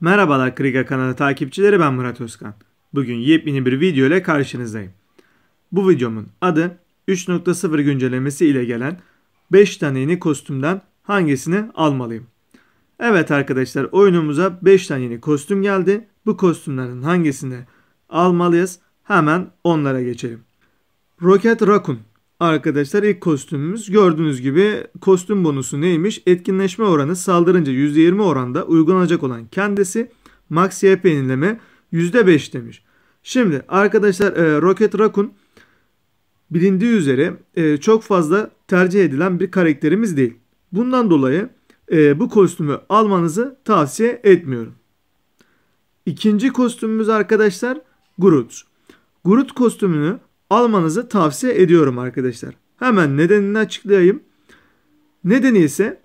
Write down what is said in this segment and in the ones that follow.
Merhabalar Kriga kanalı takipçileri ben Murat Özkan. Bugün yepyeni bir video ile karşınızdayım. Bu videomun adı 3.0 güncellemesi ile gelen 5 tane yeni kostümden hangisini almalıyım? Evet arkadaşlar oyunumuza 5 tane yeni kostüm geldi. Bu kostümlerin hangisini almalıyız? Hemen onlara geçelim. Rocket Raccoon Arkadaşlar ilk kostümümüz gördüğünüz gibi kostüm bonusu neymiş? Etkinleşme oranı saldırınca %20 oranda uygulanacak olan kendisi max YP yenileme %5 demiş. Şimdi arkadaşlar e, Rocket Raccoon bilindiği üzere e, çok fazla tercih edilen bir karakterimiz değil. Bundan dolayı e, bu kostümü almanızı tavsiye etmiyorum. İkinci kostümümüz arkadaşlar Groot. Groot kostümünü almanızı tavsiye ediyorum arkadaşlar. Hemen nedenini açıklayayım. Nedeni ise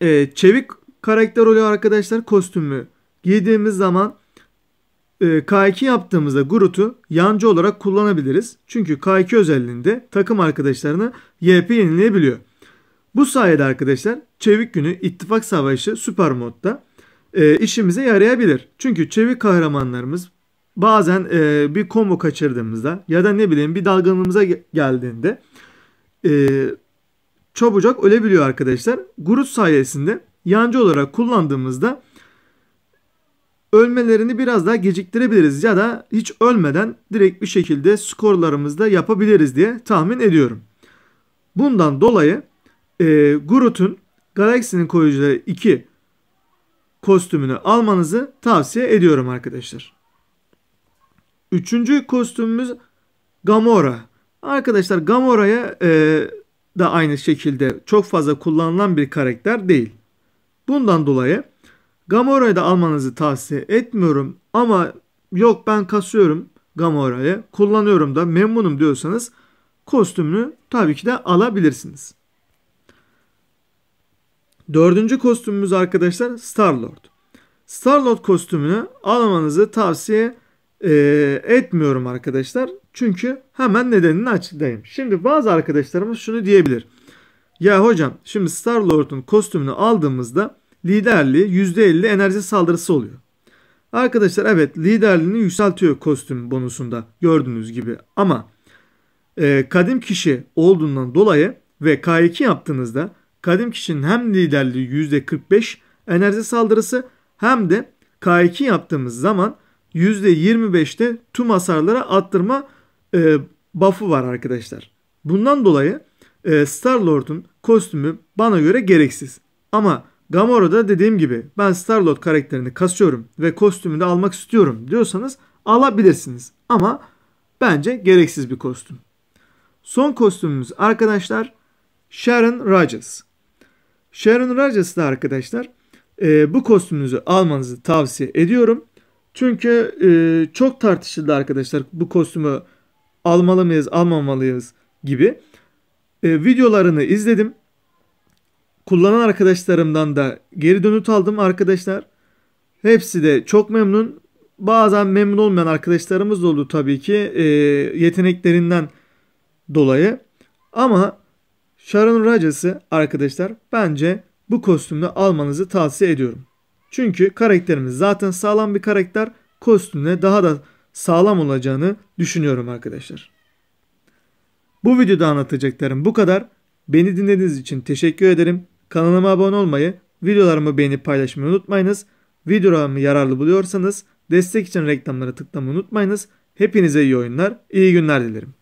e, çevik karakter oluyor arkadaşlar kostümü giydiğimiz zaman e, K2 yaptığımızda Groot'u yancı olarak kullanabiliriz. Çünkü K2 özelliğinde takım arkadaşlarını YP yenileyebiliyor. Bu sayede arkadaşlar çevik günü ittifak savaşı süper modda e, işimize yarayabilir. Çünkü çevik kahramanlarımız bazen e, bir combo kaçırdığımızda ya da ne bileyim bir dalgınlığımıza geldiğinde e, çabucak ölebiliyor arkadaşlar. Groot sayesinde yancı olarak kullandığımızda ölmelerini biraz daha geciktirebiliriz ya da hiç ölmeden direkt bir şekilde skorlarımızda yapabiliriz diye tahmin ediyorum. Bundan dolayı e, Groot'un Galaxy'nin koruyucuları 2 kostümünü almanızı tavsiye ediyorum arkadaşlar. Üçüncü kostümümüz Gamora. Arkadaşlar Gamora'ya e, da aynı şekilde çok fazla kullanılan bir karakter değil. Bundan dolayı Gamora'yı da almanızı tavsiye etmiyorum ama yok ben kasıyorum Gamora'yı kullanıyorum da memnunum diyorsanız kostümünü tabii ki de alabilirsiniz. Dördüncü kostümümüz arkadaşlar Star-Lord. Star-Lord kostümünü almanızı tavsiye e, etmiyorum arkadaşlar. Çünkü hemen nedenini açıklayayım. Şimdi bazı arkadaşlarımız şunu diyebilir. Ya hocam şimdi Star-Lord'un kostümünü aldığımızda liderliği %50 enerji saldırısı oluyor. Arkadaşlar evet liderliğini yükseltiyor kostüm bonusunda gördüğünüz gibi ama e, kadim kişi olduğundan dolayı ve K2 yaptığınızda kadim kişinin hem liderliği %45 enerji saldırısı hem de K2 yaptığımız zaman %25'te tüm hasarlara attırma e, buff'ı var arkadaşlar. Bundan dolayı e, Star-Lord'un kostümü bana göre gereksiz. Ama Gamora'da dediğim gibi ben Star-Lord karakterini kasıyorum ve kostümü de almak istiyorum diyorsanız alabilirsiniz. Ama bence gereksiz bir kostüm. Son kostümümüz arkadaşlar Sharon Rogers. Sharon Rogers da arkadaşlar e, bu kostümünüzü almanızı tavsiye ediyorum. Çünkü e, çok tartışıldı arkadaşlar bu kostümü almalı mıyız almamalıyız gibi. E, videolarını izledim. Kullanan arkadaşlarımdan da geri dönüt aldım arkadaşlar. Hepsi de çok memnun. Bazen memnun olmayan arkadaşlarımız da oldu tabii ki e, yeteneklerinden dolayı. Ama Sharon Rogers'ı arkadaşlar bence bu kostümü almanızı tavsiye ediyorum. Çünkü karakterimiz zaten sağlam bir karakter. Kostümle daha da sağlam olacağını düşünüyorum arkadaşlar. Bu videoda anlatacaklarım bu kadar. Beni dinlediğiniz için teşekkür ederim. Kanalıma abone olmayı, videolarımı beğenip paylaşmayı unutmayınız. Videolarımı yararlı buluyorsanız destek için reklamlara tıklamayı unutmayınız. Hepinize iyi oyunlar, iyi günler dilerim.